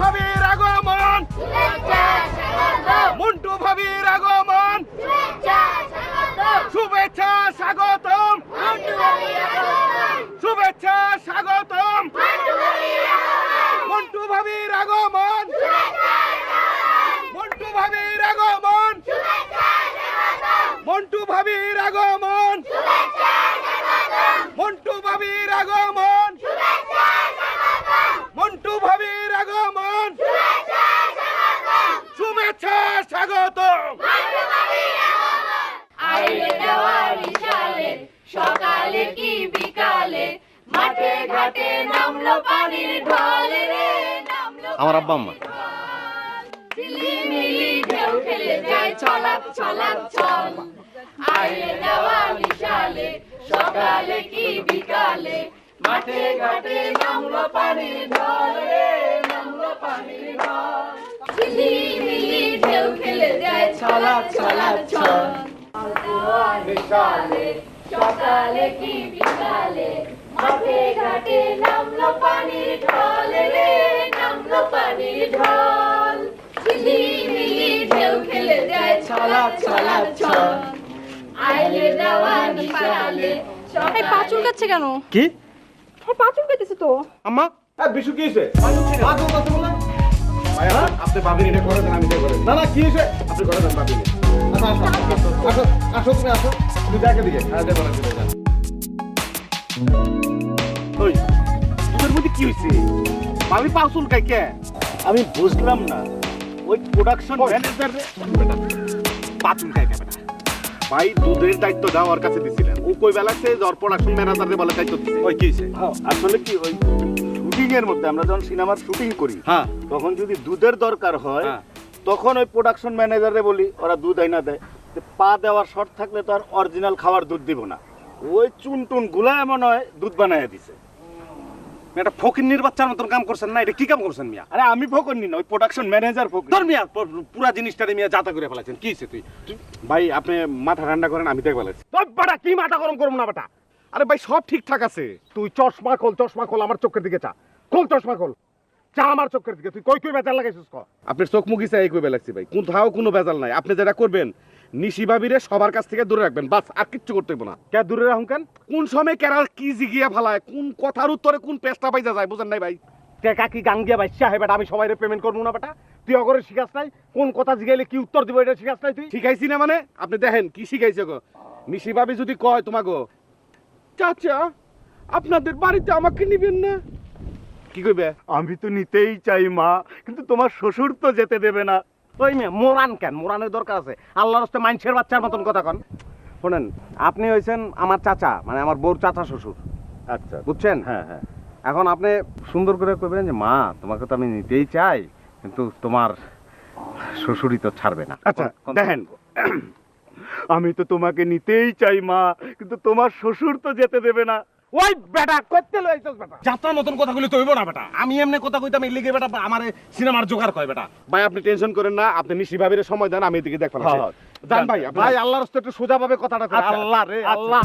ভাবির আগমন। মন্টু ভাবির আগমন। শুভেচ্ছা স্বাগতম। শুভেচ্ছা স্বাগতম। মন্টু ভাবির আগমন। মন্টু ভাবির আগমন। মন্টু ভাবির আগমন। দেওয়ারি সালে সকালে কি বিকালে? মাঠে ঘাটে নামলো পানির ঢলে রে নামলো আমার আব্বা আম্মা। ঝিলিমিলি ঢেউ খেলে যায় ছলাপ ছলাপ ছল। আইলে দেওয়ারি সালে সকালে কি বিকালে? মাঠে ঘাটে নামলো পানির ঢলে রে নামলো পানির ঢল। ছল বিকালে সকালে কি বিকালে? মাঠে ঘাটে নামলো পানির ঢলে রে নামলো পানির ঢল। ঝিলিমিলি ঢেউ খেলে যায় ছলাপ ছলাপ ছল আইলে দেওয়া নিশালে এই পা চুলকাচ্ছে কেন? কি? আমার পা চুলকাইতেছে তো। হ্যাঁ বিশু কি হয়েছে ভাইয়া, আপনি এটা দেন আমি এটা করে না না কি হয়েছে? আপনি করে দেন ভাবির আচ্ছা আসো আসো আসো তুমি আসো। তুমি দেখে দিকে হ্যাঁ দেবো না চলে যান ওই তোদের মধ্যে কি হয়েছে? পাউসুল কাই কে আমি বুঝলাম না। ওই প্রোডাকশন ম্যানেজার কে বেটা ভাই দুধের দায়িত্ব দাও ওর কাছে দিছিলেন। ও কই বেলাতে জ্বর প্রোডাকশন ম্যানেজারে বলে দায়িত্ব দিছে। ওই কি হয়েছে? আসলে কি ওই শুটিং এর মধ্যে আমরা যখন সিনেমার শুটিং করি হ্যাঁ। তখন যদি দুধের দরকার হয় হ্যাঁ। তখন ওই প্রোডাকশন ম্যানেজারে বলি ওরা দুধ আইনা দেয়। তো পা দেওয়ার শর্ট থাকলে তো আর অরিজিনাল খাওয়ার দুধ দিব না। ওই চুন টুনগুলা এমন হয় দুধ বানায় দিছে। একটা ফকিন্নির বাচ্চার মতন কাম করছেন না এটা কি কাম করছেন মিয়া? আরে আমি ফকরনি না ওই প্রোডাকশন ম্যানেজার ফকর তোর মিয়া পুরা জিনিসটারে মিয়া যাতা করে ফেলাছেন কি হইছে তুই? ভাই আপনি মাথা ঠান্ডা করেন আমি দেখে ফেলাচ্ছি তোর বেটা কি মাথা গরম করব না বাটা? আরে ভাই সব ঠিকঠাক আছে। তুই চশমা খোল চশমা খোল আমার চোখের দিকে চা। খোল চশমা খোল। চা আমার চোখের দিকে তুই কই কই বেজাল লাগাইছিস ক আপনার চোখ মুখি চাই কই বেলাচ্ছি ভাই। কোথাও কোনো বেজাল নাই। আপনি যেটা করবেন নিশি ভাবিরে সবার কাছ থেকে দূরে রাখবেন। বাস আর কিচ্ছু করতে না। কে দূরে রাখুন কেন? কোন সময় কেরা কি জিগিয়া ফেলায় কোন কথার উত্তরে কোন পেস্টা পাইজা যায় বুঝেন নাই ভাই। টেকা কি গাঙ্গিয়া বাইসা হে বেটা আমি সবাই পেমেন্ট করব না বেটা। তুই অগরে শিখাস নাই কোন কথা জিগাইলে কি উত্তর দিব এটা শিখাস নাই তুই? শিখাইছি না মানে? আপনি দেখেন কি শিখাইছে গো? নিশি ভাবি যদি কয় তোমাগো চাচা আপনাদের বাড়িতে আমাকে নিবেন না? কি কইবে? আমি তো নিতেই চাই মা কিন্তু তোমার শ্বশুর তো যেতে দেবে না। ওই মেয়ে মোরান কেন? মোরানের দরকার আছে। আল্লাহর হস্তে মানুষের বাচ্চার মতন কথা কন। শোনেন আপনি হইছেন আমার চাচা মানে আমার বউর চাচা শ্বশুর। আচ্ছা। বুঝছেন? হ্যাঁ হ্যাঁ। এখন আপনি সুন্দর করে কইবেন যে মা তোমাকে তো আমি নিতেই চাই কিন্তু তোমার শ্বশুরই তো ছাড়বে না। আচ্ছা দেখেন আমি তো তোমাকে নিতেই চাই মা কিন্তু তোমার শ্বশুর তো যেতে দেবে না। ওই বেটা করতে লইছস বেটা যাত্রার মতন কথা কইলে তো না বেটা আমি এমনি কথা কইতাম এই লিগে বেটা আমার সিনেমার জোগাড় কয় বেটা ভাই আপনি টেনশন করেন না আপনি নিশি ভাবির সময় দেন আমি এদিকে দেখব হ্যাঁ, হ্যাঁ। জান ভাই ভাই আল্লাহর হস্তে একটু সোজা ভাবে কথাটা কই। আচ্ছা। আল্লাহ রে আল্লাহ